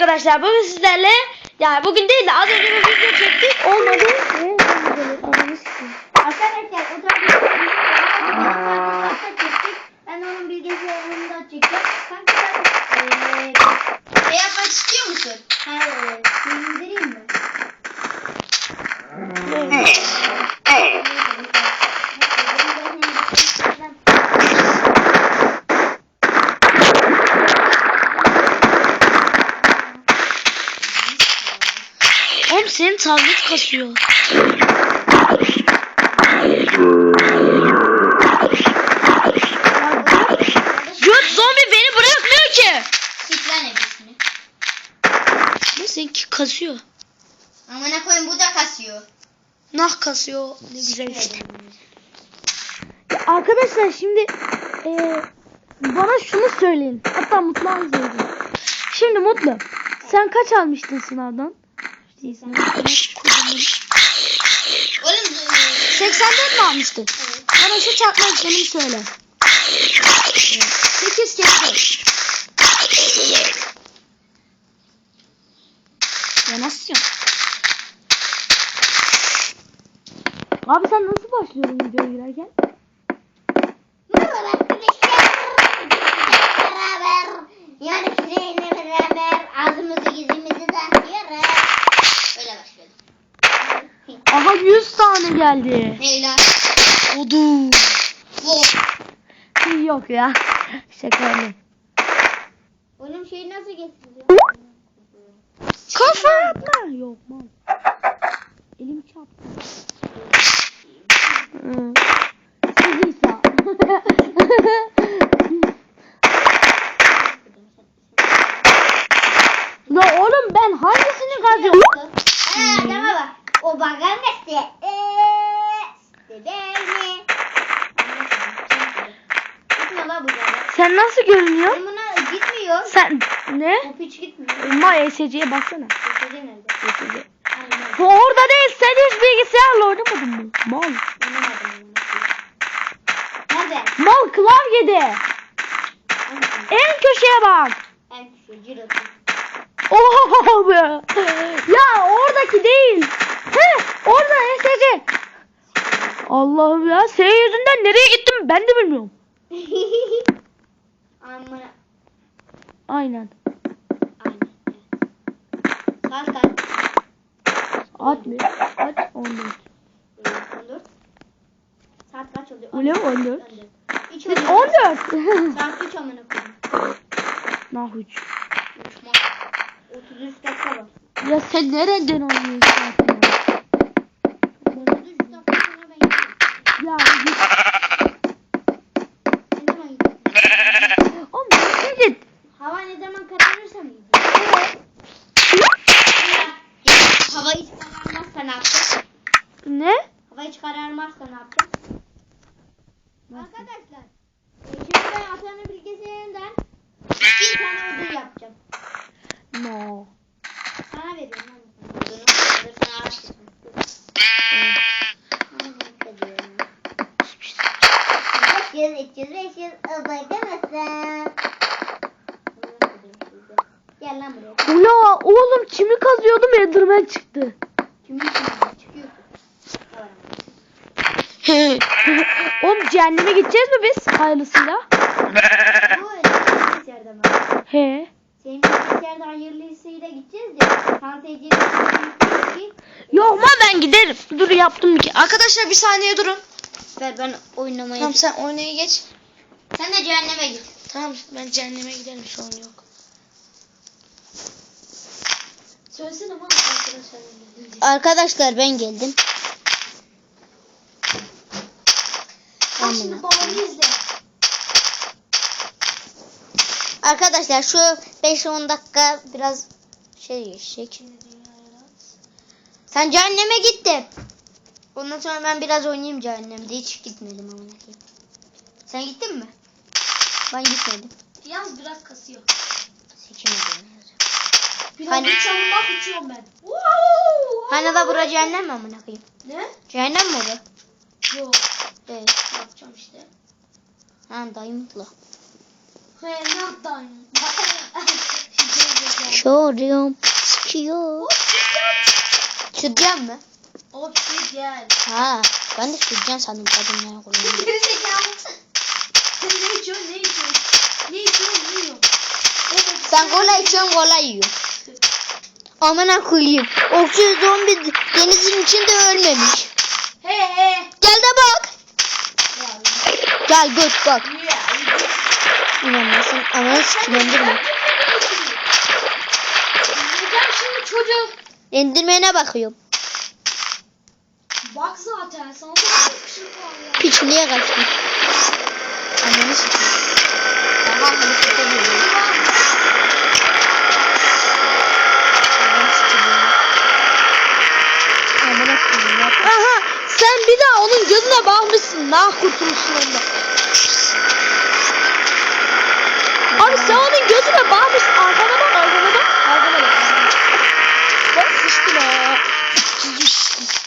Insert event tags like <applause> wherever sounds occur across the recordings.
arkadaşlar. Bugün sizlerle yani bugün değil de az önce bir video çektik. Olmadı. Arkadaşlar o zaman bilgisayarımda çektik. Ben onun bilgisayarında çekeceğim. Kanka sen eee Ne yapmak istiyor musun? hayır indireyim mi? Oğlum senin tablet kasıyor. Göt zombi beni bırakmıyor ki. Siklen ebesini. Ne seninki kasıyor. Amına koyayım bu da kasıyor. Nah kasıyor. Ne güzel işte. Ya arkadaşlar şimdi eee, bana şunu söyleyin. Hatta Mutlu abi söyleyin. Şimdi Mutlu. Sen kaç almıştın sınavdan? Oğlum 84 mi almıştın? Bana şu çarpma işlemini söyle. 8 kez Ya nasıl ya? Abi sen nasıl başlıyordun videoya girerken? Aha 100 tane geldi. Neyla? Odu. Bu. Yok ya. Şaka öyle. Oğlum şeyi nasıl getiriliyor? Kafa atma. Yok mal. Elim çarptı. Sıvıysa. La <laughs> oğlum ben hangisini kazıyorum? Aa, tamam bak. O bakan nesi? Eee, beni. Gitmiyor la bu. Sen nasıl görünüyor? Ben buna gitmiyor. Sen ne? Bu piç gitmiyor. Ma ESC'ye baksana. Geçeceğim nerede? ESC. Aynen. Orada değil sen hiç bilgisayarla oynamadın mı? Mal. Oynamadım. Nerede? Mal klavyede. En köşeye bak. En şu cirotu. Oha be. Ya oradaki değil. He orada ESC. Allah'ım ya senin yüzünden nereye gittim ben de bilmiyorum. <laughs> Amına. Aynen. Aynen. Saat kaç? At mı? At 14. Ee, 14. Saat kaç oluyor? Öyle mi? 14. 3 Biz oluyor. 14. Saat 3 amına koyayım. nah üç. Uçma. 33 dakika var. Ya sen nereden oynuyorsun zaten? 33 dakika sonra ben gidiyorum. Ya git. Ne zaman gidiyorum? Oğlum ne git? Hava ne zaman kararırsa mı gidiyorum? Hava hiç kararmazsa ne yapacağız? Ne? Hava hiç kararmazsa ne yapacağız? Arkadaşlar. e, Şimdi ben Atan'ın bilgisayarından bir tane ödül yapacağım. No. Sana veriyorum. yüz, üç yüz, beş yüz, öldüremezsin. Gel lan buraya. Ula oğlum çimi kazıyordum Enderman çıktı. Kimin için çıkıyor? <laughs> oğlum cehenneme gideceğiz mi biz hayırlısıyla? Bu öyle bilgisayarda mı? He. Senin hayırlısıyla gideceğiz TC'yi ki. Yok ma ben giderim. Dur yaptım ki. Arkadaşlar bir saniye durun. Ver ben oynamayı. Tamam sen oynaya geç. Sen de cehenneme git. Tamam ben cehenneme giderim sorun yok. Söylesene bana arkadaşlar. Arkadaşlar ben geldim. Bak şimdi babamı izle. Arkadaşlar şu 5-10 dakika biraz şey geçecek. Sen cehenneme gittin. Ondan sonra ben biraz oynayayım cehennemde. Hiç gitmedim ama. Sen gittin mi? Ben gitmedim. Yalnız biraz kasıyor. Seçemedim. Biraz Hani- uçuyorum bak uçuyorum ben. Hani da bura cehennem mi amına koyayım? Ne? Cehennem mi orada? Yok Değil. Ha dayımlıkla. <laughs> He ne yaptın? Koşuyorum. Sıkıyor. Sütyen mi? Obsidyen. Ha, ben de sütyen sandım kadınlara kullanıyorum. Sen ne içiyorsun ne içiyorsun? Ne içiyorsun ne yiyorsun? Evet. Sen kola içiyorsun kola yiyorsun. Amına koyayım. Okçu zombi denizin içinde ölmemiş. He he. Gel de bak. Gel göt bak. İnanmasın. Ananı sikilendirme. Neden şimdi çocuk? Endirmene bakıyorum. Bak zaten sana da bir şey var ya. Piç niye kaçtın? Ananı sikeyim. Aha bunu ya. Aha sen bir daha onun gözüne bakmışsın. Nah kurtuluşsun ondan. Abi sen onun gözüne bakmışsın. Arkana bak arkana bak. Arkana bak. Bak sıçtın ha.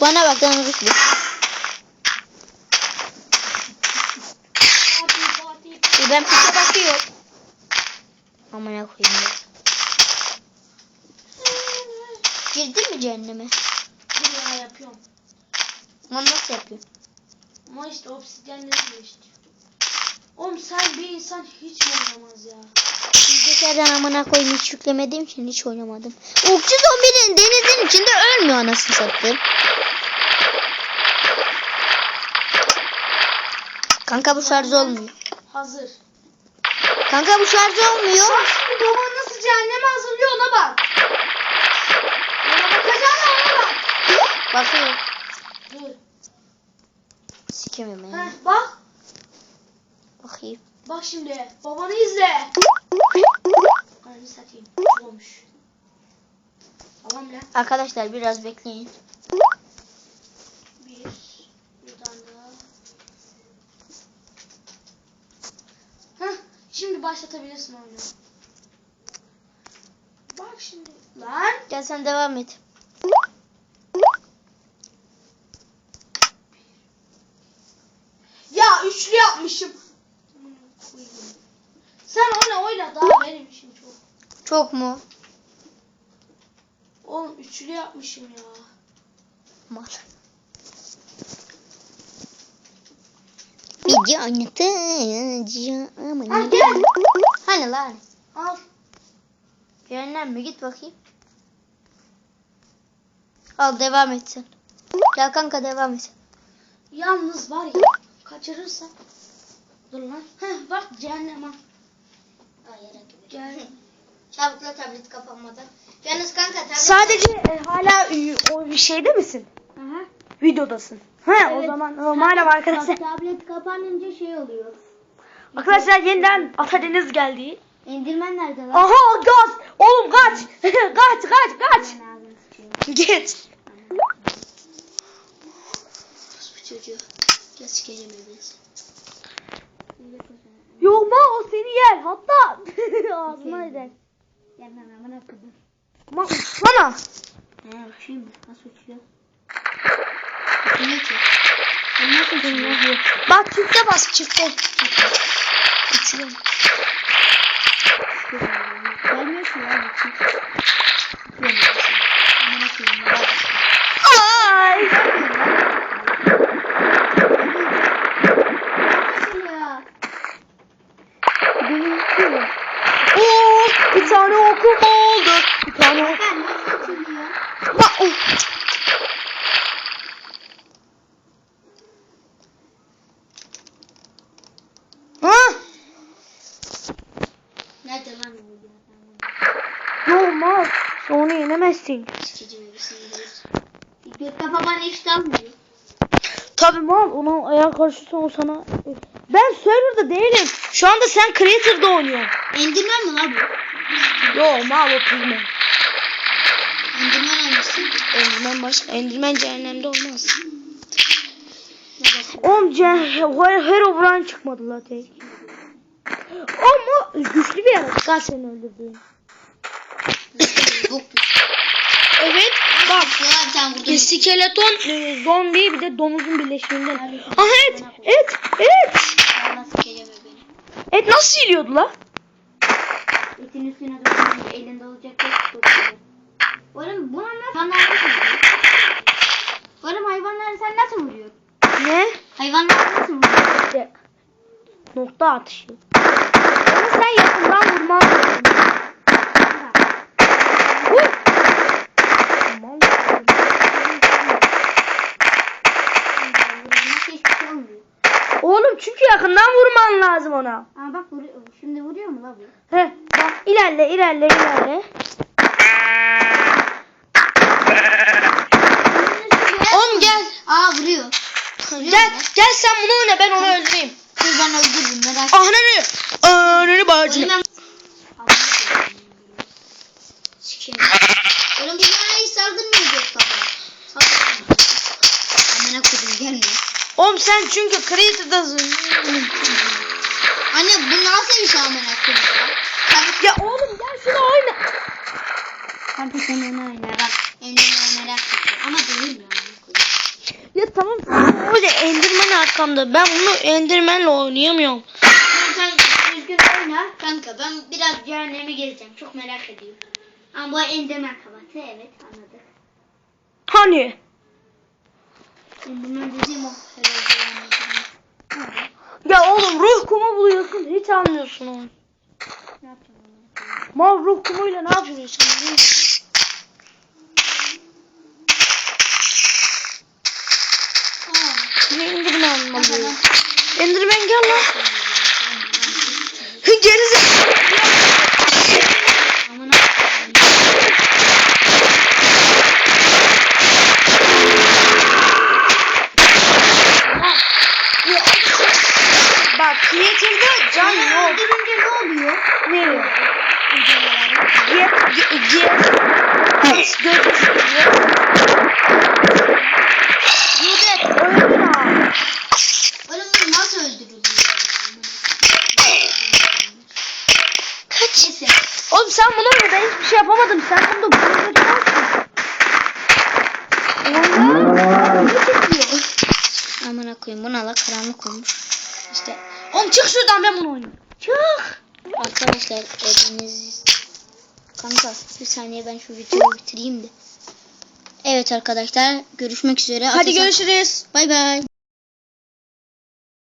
Bana bak. Fatih Fatih. E ben piçe bakıyorum. Amına koyayım ya. Girdin mi cehenneme? Dur ya yapıyorum. Lan nasıl yapıyorsun? Ama işte obsidyenleri geçti. Oğlum sen bir insan hiç oynamaz ya? Bilgisayardan amına koyayım hiç yüklemediğim için hiç oynamadım. Okçu zombinin denizin içinde ölmüyor anasını satayım. Kanka bu şarj olmuyor. Hazır. Kanka bu şarj olmuyor. Bak şimdi baban nasıl cehenneme hazırlıyor ona bak. Ona bakacaksın da ona bak. Bakıyorum. Dur. Sikemem Heh, bak. Bakayım. Bak şimdi. Babanı izle. Ananı satayım. Olmuş. Tamam lan. Arkadaşlar biraz bekleyin. Bir. Buradan da. Heh. Şimdi başlatabilirsin oyunu. Bak şimdi. Lan. Gel sen devam et. Ya koyayım. Sen oyna oyna daha benim işim çok. Çok mu? Oğlum üçlü yapmışım ya. Mal. Video anlatacağım. Ha gel. Hani lan? Al. Cehennem mi? Git bakayım. Al devam et sen. Gel kanka devam et. Yalnız var ya kaçırırsan. Dur lan. Heh bak cehennem al. Gel. Çabukla tablet kapanmadan. Yalnız kanka tablet... Sadece e, hala e, o bir şeyde misin? Aha. Videodasın. He o Evet. zaman o, merhaba arkadaşlar. Tablet kapanınca şey oluyor. Arkadaşlar yeniden Atadeniz geldi. İndirmen nerede lan? Aha gaz. Oğlum kaç. <laughs> kaç kaç kaç. Git. Bu çocuğu. Gel sikeceğim evinizi. Yok ma o seni yer. Hatta <laughs> ağzına eder. Gelmem amına koydum. Ma sana. He uçayım? Nasıl uçuyor? Nasıl uçuyor? Bak çifte bas çifte. Uçuyorum. Gelmiyor ki ya uçuyor. Uçuyorum. Amına koyayım ya. Ay. ya? Benim uçuyor. Oo, bir tane okum oldu. Bir tane okum. Ben nasıl açılıyor? Bak. oh. Ha? Nerede lan o ya? Yok ma. Onu yenemezsin. Kafa bana hiç dalmıyor. Tabii mal ona ayağa karışırsa o sana. Ben serverda değilim. Şu anda sen creator'da oynuyorsun. Endirmen mi lan bu? Yo mal o pigmen. Endirmen hangisi? Enderman başka. Enderman cehennemde olmaz. Oğlum ce- Herobrine çıkmadı la tek. Ama güçlü bir yaratık. Kaç seni öldürdüğün. Bok. Evet. Bak. İskeleton, e, zombi bir de domuzun birleşiminden. Aha et. Et. Et. Et nasıl yiyiliyordu la? Etin üstüne dokununca elinde olacak. Hayvanlar nasıl vuruyor? Oğlum hayvanları sen nasıl vuruyorsun? Ne? Hayvanları nasıl vuruyorsun? İşte nokta atışı. Onu sen yakından vurman lazım. Vur! Aman Nasıl hiçbir şey olmuyor. Oğlum çünkü yakından vurman lazım ona. Aa bak vuruyor. Şimdi vuruyor mu la bu? He, bak ilerle ilerle ilerle. Oğlum gel. Aa vuruyor. Gel gel sen bunu oyna ben onu öldüreyim. Dur ben öldürürüm merak Ananı. Ananı bacını. Oğlum ben... Sikeyim. Oğlum biz bana hiç saldırmayacak baba. Saldırmayacak. Amına koydum gelme. Oğlum sen çünkü Creative'dasın. Anne bu nasıl bir şey amına koydum ya? Oğlum gel şunu oyna. Kanka sen onu oyna bak. Emre'ni merak. Ama değil mi? Ya tamam öyle Enderman arkamda. Ben bunu Enderman'le oynayamıyorum. Sen düzgün oyna. Kanka ben biraz cehennemi gezeceğim. Çok merak ediyorum. Ama bu Enderman kabatı evet anladık. Hani? Dediğim o. Ya oğlum ruh kumu buluyorsun hiç anlıyorsun onu. Ne yapacağım? Mal ruh kumuyla ne yapıyorsun? Aa. Ne Enderman mı Kanka bu? ben Enderman gel lan. Gerizekalı. Amına koyayım. Bak Creative'da can Beni yok. öldürünce ne oluyor? Ne? Videoları. Ge ge ge. Gözü Yudet öldür ha. Oğlum bu nasıl öldürülüyor? Kaç. Neyse. Oğlum sen bunu oyna ben hiçbir şey yapamadım. Sen bunu bunu Amına koyayım bu ne la karanlık olmuş. İşte Oğlum çık şuradan ben bunu oynayayım. Çık. arkadaşlar eviniz Kanka bir saniye ben şu videoyu bitireyim de. Evet arkadaşlar görüşmek üzere. Hadi Ateş- görüşürüz. Bay bay.